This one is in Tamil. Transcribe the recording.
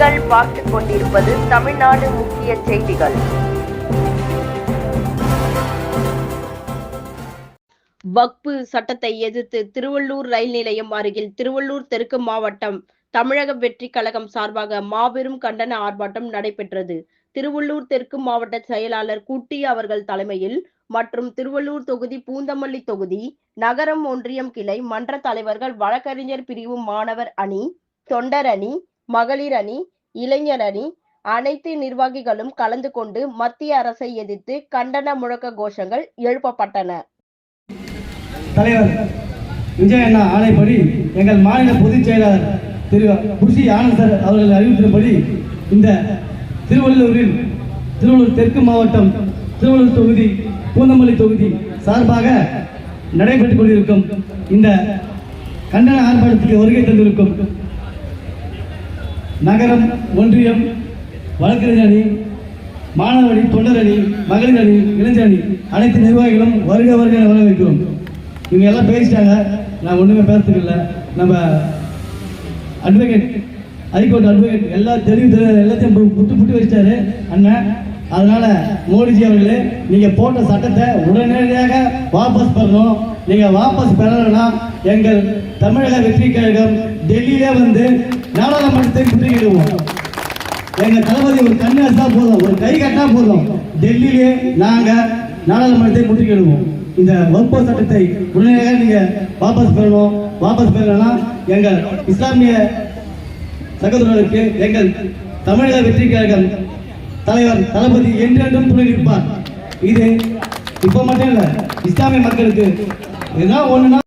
நீங்கள் பார்த்துக் கொண்டிருப்பது தமிழ்நாடு முக்கிய செய்திகள். வக்பு சட்டத்தை எதிர்த்து திருவள்ளூர் ரயில் நிலையம் அருகில் திருவள்ளூர் தெற்கு மாவட்டம் தமிழக வெற்றி கழகம் சார்பாக மாபெரும் கண்டன ஆர்ப்பாட்டம் நடைபெற்றது. திருவள்ளூர் தெற்கு மாவட்ட செயலாளர் குட்டி அவர்கள் தலைமையில் மற்றும் திருவள்ளூர் தொகுதி பூந்தமல்லி தொகுதி நகரம் ஒன்றியம் கிளை மன்ற தலைவர்கள் வழக்கறிஞர் பிரிவு மாணவர் அணி தொண்டர் அணி மகளிர் அணி இளைஞர் அணி அனைத்து நிர்வாகிகளும் கலந்து கொண்டு மத்திய அரசை எதிர்த்து கண்டன முழக்க கோஷங்கள் எழுப்பப்பட்டன. தலைவர் விஜய் அண்ணா ஆணைப்படி எங்கள் மாநில பொதுச் செயலாளர் திரு குஷி ஆனந்த் சார் அவர்கள் அறிவித்தபடி இந்த திருவள்ளூரில் திருவள்ளூர் தெற்கு மாவட்டம் திருவள்ளூர் தொகுதி பூந்தமல்லி தொகுதி சார்பாக நடைபெற்றுக் கொண்டிருக்கும் இந்த கண்டன ஆர்ப்பாட்டத்துக்கு வருகை தந்திருக்கும் நகரம் ஒன்றியம் வழக்கறிஞர் அணி மாணவர் அணி தொண்டர் அணி மகளிர் அணி இளைஞர் அணி அனைத்து நிர்வாகிகளும் வருக வருக வரவேற்கிறோம். இவங்க எல்லாம் பேசிட்டாங்க. நான் ஒன்றுமே பேசுறதுக்கு இல்லை. நம்ம அட்வொகேட் ஹைகோர்ட் அட்வொகேட் எல்லா தெளிவு தெளிவு எல்லாத்தையும் புட்டு புட்டு வச்சிட்டாரு. அண்ணன் அதனால மோடிஜி அவர்களே நீங்கள் போட்ட சட்டத்தை உடனடியாக வாபஸ் பெறணும். நீங்கள் வாபஸ் பெறலைன்னா எங்கள் தமிழக வெற்றி கழகம் டெல்லியிலே வந்து நாடாளுமன்றத்தை முற்றுகிடுவோம் எங்க தளபதி ஒரு கண்ணு அடித்தா போதும் ஒரு கை கட்டா போதும். டெல்லியிலே நாங்க நாடாளுமன்றத்தை முற்றுகிடுவோம் இந்த வகுப்பு சட்டத்தை உடனடியாக நீங்க வாபஸ் பெறணும். வாபஸ் பெறணும்னா எங்கள் இஸ்லாமிய சகோதரர்களுக்கு எங்கள் தமிழக வெற்றி கழகம் தலைவர் தளபதி என்றென்றும் துணை நிற்பார். இது இப்போ மட்டும் இல்லை இஸ்லாமிய மக்களுக்கு ஏதாவது ஒன்றுனா